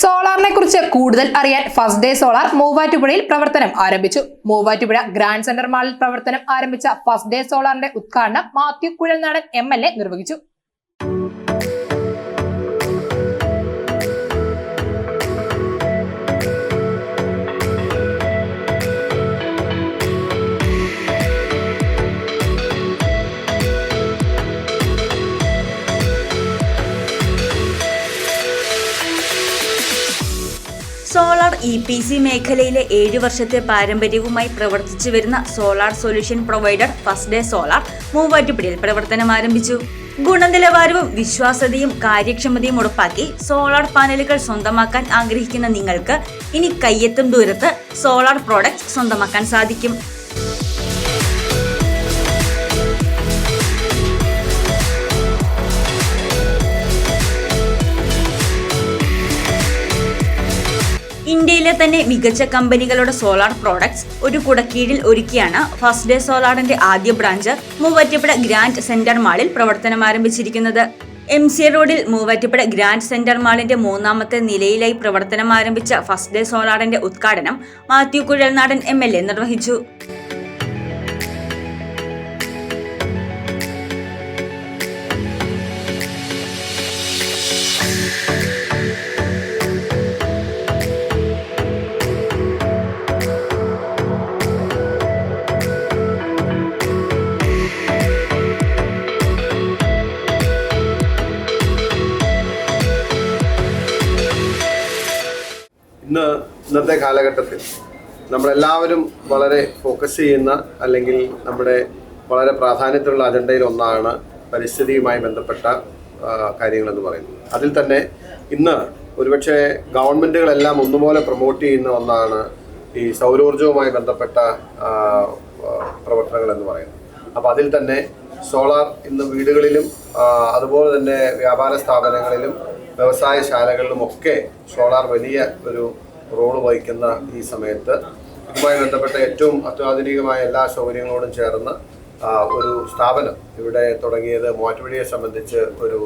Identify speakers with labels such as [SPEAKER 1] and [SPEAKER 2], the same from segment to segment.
[SPEAKER 1] സോളാറിനെ കുറിച്ച് കൂടുതൽ അറിയാൻ ഫസ്റ്റ് ഡേ സോളാർ മൂവാറ്റുപുഴയിൽ പ്രവർത്തനം ആരംഭിച്ചു. മൂവാറ്റുപുഴ ഗ്രാൻഡ് സെന്റർ മാളിൽ പ്രവർത്തനം ആരംഭിച്ച ഫസ്റ്റ് ഡേ സോളാറിന്റെ ഉദ്ഘാടനം മാത്യു കുഴൽനാടൻ എം നിർവഹിച്ചു.
[SPEAKER 2] സോളാർ ഇ പി സി മേഖലയിലെ ഏഴ് വർഷത്തെ പാരമ്പര്യവുമായി പ്രവർത്തിച്ചു വരുന്ന solar solution provider first day solar മൂവാറ്റുപുഴയിൽ പ്രവർത്തനം ആരംഭിച്ചു. ഗുണനിലവാരവും വിശ്വാസ്യതയും കാര്യക്ഷമതയും ഉറപ്പാക്കി സോളാർ പാനലുകൾ സ്വന്തമാക്കാൻ ആഗ്രഹിക്കുന്ന നിങ്ങൾക്ക് ഇനി കയ്യെത്തും ദൂരത്ത് സോളാർ പ്രോഡക്റ്റ് സ്വന്തമാക്കാൻ സാധിക്കും. ഇന്ത്യയിലെ തന്നെ മികച്ച കമ്പനികളുടെ സോളാർ പ്രോഡക്ട്സ് ഒരു കുടക്കീഴിൽ ഒരുക്കിയാണ് ഫസ്റ്റ് ഡേ സോളാറിന്റെ ആദ്യ ബ്രാഞ്ച് മൂവാറ്റുപുഴ ഗ്രാൻഡ് സെന്റർ മാളിൽ പ്രവർത്തനം ആരംഭിച്ചിരിക്കുന്നത്. എം സി റോഡിൽ മൂവാറ്റുപുഴ ഗ്രാൻഡ് സെന്റർ മാളിന്റെ മൂന്നാമത്തെ നിലയിലായി പ്രവർത്തനം ആരംഭിച്ച ഫസ്റ്റ് ഡേ സോളാറിന്റെ ഉദ്ഘാടനം മാത്യു കുഴൽനാടൻ എം നിർവഹിച്ചു.
[SPEAKER 3] ഇന്ന് ഇന്നത്തെ കാലഘട്ടത്തിൽ നമ്മളെല്ലാവരും വളരെ ഫോക്കസ് ചെയ്യുന്ന അല്ലെങ്കിൽ നമ്മുടെ വളരെ പ്രാധാന്യത്തിലുള്ള അജണ്ടയിൽ ഒന്നാണ് പരിസ്ഥിതിയുമായി ബന്ധപ്പെട്ട കാര്യങ്ങളെന്ന് പറയുന്നത്. അതിൽ തന്നെ ഇന്ന് ഒരുപക്ഷെ ഗവൺമെന്റുകളെല്ലാം ഒന്നുപോലെ പ്രൊമോട്ട് ചെയ്യുന്ന ഒന്നാണ് ഈ സൗരോർജവുമായി ബന്ധപ്പെട്ട പ്രവർത്തനങ്ങൾ എന്ന് പറയുന്നത്. അപ്പോൾ അതിൽ തന്നെ സോളാർ ഇന്ന് വീടുകളിലും അതുപോലെ തന്നെ വ്യാപാര സ്ഥാപനങ്ങളിലും വ്യവസായശാലകളിലും ശാലകളിലുമൊക്കെ സോളാർ വലിയ ഒരു റോൾ വഹിക്കുന്ന ഈ സമയത്ത് ഇതുമായി ബന്ധപ്പെട്ട ഏറ്റവും അത്യാധുനികമായ എല്ലാ സൗകര്യങ്ങളോടും ചേർന്ന് ഒരു സ്ഥാപനം ഇവിടെ തുടങ്ങിയത് മോറ്റുവഴിയെ സംബന്ധിച്ച് ഒരു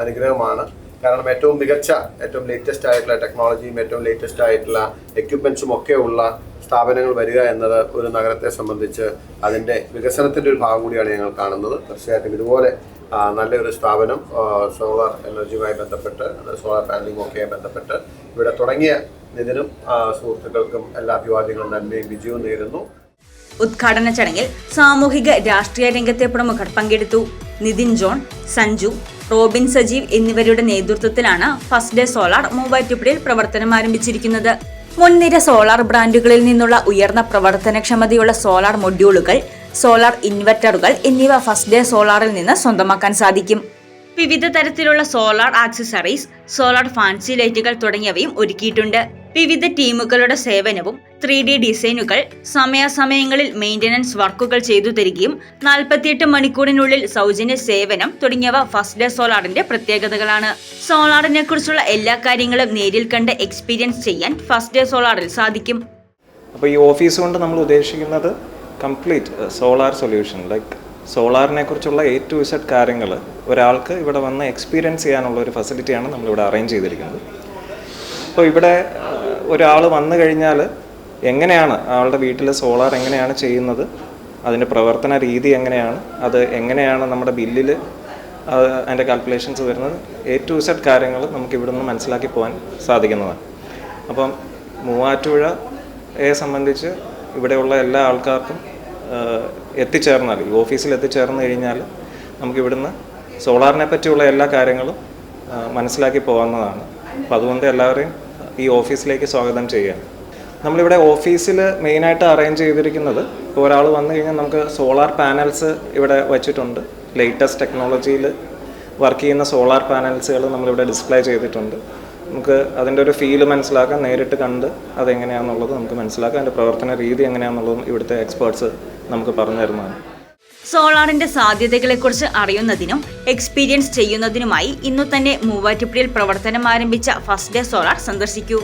[SPEAKER 3] അനുഗ്രഹമാണ്. കാരണം ഏറ്റവും മികച്ച ഏറ്റവും ലേറ്റസ്റ്റ് ആയിട്ടുള്ള ടെക്നോളജിയും ഏറ്റവും ലേറ്റസ്റ്റ് ആയിട്ടുള്ള എക്യുപ്മെൻസും ഒക്കെ ഉള്ള സ്ഥാപനങ്ങൾ വരിക എന്നത് ഒരു നഗരത്തെ സംബന്ധിച്ച് അതിന്റെ വികസനത്തിന്റെ ഒരു ഭാഗം കൂടിയാണ് ഞങ്ങൾ കാണുന്നത്. തീർച്ചയായിട്ടും ഇതുപോലെ നല്ലൊരു സ്ഥാപനം സോളാർ എനർജിയുമായി ബന്ധപ്പെട്ട് സോളാർ പാനലിംഗ് ഒക്കെ ബന്ധപ്പെട്ട് ഇവിടെ തുടങ്ങിയ നിതിനും സുഹൃത്തുക്കൾക്കും എല്ലാ അഭിവാദ്യങ്ങളും നന്മയും വിജയവും നേരുന്നു.
[SPEAKER 2] ഉദ്ഘാടന ചടങ്ങിൽ സാമൂഹിക രാഷ്ട്രീയ രംഗത്തെ പ്രമുഖർ പങ്കെടുത്തു. നിതിൻ ജോൺ സഞ്ജു റോബിൻ സജീവ് എന്നിവരുടെ നേതൃത്വത്തിലാണ് ഫസ്റ്റ് ഡേ സോളാർ മൂവാറ്റുപുഴയിൽ പ്രവർത്തനം ആരംഭിച്ചിരിക്കുന്നത്. മുൻനിര സോളാർ ബ്രാൻഡുകളിൽ നിന്നുള്ള ഉയർന്ന പ്രവർത്തനക്ഷമതയുള്ള സോളാർ മൊഡ്യൂളുകൾ സോളാർ ഇൻവെർട്ടറുകൾ എന്നിവ ഫസ്റ്റ് ഡേ സോളാറിൽ നിന്ന് സ്വന്തമാക്കാൻ സാധിക്കും. വിവിധ തരത്തിലുള്ള സോളാർ ആക്സസറീസ് സോളാർ ഫാൻസി ലൈറ്റുകൾ തുടങ്ങിയവയും ഒരുക്കിയിട്ടുണ്ട്. വിവിധ ടീമുകളുടെ സേവനവും ത്രീ ഡി ഡിസൈനുകൾ സമയാസമയങ്ങളിൽ മെയിന്റനൻസ് വർക്കുകൾ ചെയ്തു തരികയും നാൽപ്പത്തിയെട്ട് മണിക്കൂറിനുള്ളിൽ സൗജന്യ സേവനം തുടങ്ങിയവ ഫസ്റ്റ് ഡേ സോളാറിന്റെ പ്രത്യേകതകളാണ്. സോളാറിനെ കുറിച്ചുള്ള എല്ലാ കാര്യങ്ങളും നേരിൽ കണ്ട് എക്സ്പീരിയൻസ് ചെയ്യാൻ ഫസ്റ്റ് ഡേ സോളാറിൽ സാധിക്കും.
[SPEAKER 4] അപ്പോൾ ഈ ഓഫീസ് കൊണ്ട് നമ്മൾ ഉദ്ദേശിക്കുന്നത് കംപ്ലീറ്റ് സോളാർ സൊല്യൂഷൻ ലൈക്ക് സോളാറിനെ കുറിച്ചുള്ള എ ടു ഇസഡ് കാര്യങ്ങൾ ഒരാൾക്ക് ഇവിടെ വന്ന് എക്സ്പീരിയൻസ് ചെയ്യാനുള്ള ഒരു ഫെസിലിറ്റിയാണ് നമ്മളിവിടെ അറേഞ്ച് ചെയ്തിരിക്കുന്നത്. അപ്പോൾ ഇവിടെ ഒരാൾ വന്നു കഴിഞ്ഞാൽ എങ്ങനെയാണ് ആളുടെ വീട്ടിൽ സോളാർ എങ്ങനെയാണ് ചെയ്യുന്നത്? അതിന്റെ പ്രവർത്തന രീതി എങ്ങനെയാണ്? അത് എങ്ങനെയാണ് നമ്മുടെ ബില്ലിൽ അതിന്റെ കാൽക്കുലേഷൻസ് വരുന്നത്? എ ടു സെഡ് കാര്യങ്ങൾ നമുക്ക് ഇവിടെ നിന്ന് മനസ്സിലാക്കി പോകാൻ സാധിക്കുന്നതാണ്. അപ്പം മൂവാറ്റുപുഴയെ സംബന്ധിച്ച് ഇവിടെയുള്ള എല്ലാ ആൾക്കാർക്കും എത്തിച്ചേർന്നാൽ ഈ ഓഫീസിൽ എത്തിച്ചേർന്ന് കഴിഞ്ഞാൽ നമുക്ക് ഇവിടുന്ന് സോളാറിനെ പറ്റിയുള്ള എല്ലാ കാര്യങ്ങളും മനസ്സിലാക്കി പോകാവുന്നതാണ്. അപ്പോൾ അതുകൊണ്ട് എല്ലാവരെയും ഈ ഓഫീസിലേക്ക് സ്വാഗതം ചെയ്യാം നമ്മളിവിടെ ഓഫീസിൽ മെയിനായിട്ട് അറേഞ്ച് ചെയ്തിരിക്കുന്നത് ഒരാൾ വന്നു കഴിഞ്ഞാൽ നമുക്ക് സോളാർ പാനൽസ് ഇവിടെ വെച്ചിട്ടുണ്ട്. ലേറ്റസ്റ്റ് ടെക്നോളജിയിൽ വർക്ക് ചെയ്യുന്ന സോളാർ പാനൽസുകൾ നമ്മളിവിടെ ഡിസ്പ്ലേ ചെയ്തിട്ടുണ്ട്. നമുക്ക് അതിന്റെ ഒരു ഫീൽ മനസ്സിലാക്കാൻ നേരിട്ട് കണ്ട് അതെങ്ങനെയാണെന്നുള്ളത് നമുക്ക് മനസ്സിലാക്കാം അതിന്റെ പ്രവർത്തന രീതി എങ്ങനെയാണെന്നുള്ളതും ഇവിടുത്തെ എക്സ്പേർട്സ് നമുക്ക് പറഞ്ഞു തരുന്നതാണ്.
[SPEAKER 2] സോളാറിന്റെ സാധ്യതകളെക്കുറിച്ച് അറിയുന്നതിനും എക്സ്പീരിയൻസ് ചെയ്യുന്നതിനുമായി ഇന്നു തന്നെ മൂവാറ്റുപുഴയിൽ പ്രവർത്തനം ആരംഭിച്ച ഫസ്റ്റ് ഡേ സോളാർ സന്ദർശിക്കൂ.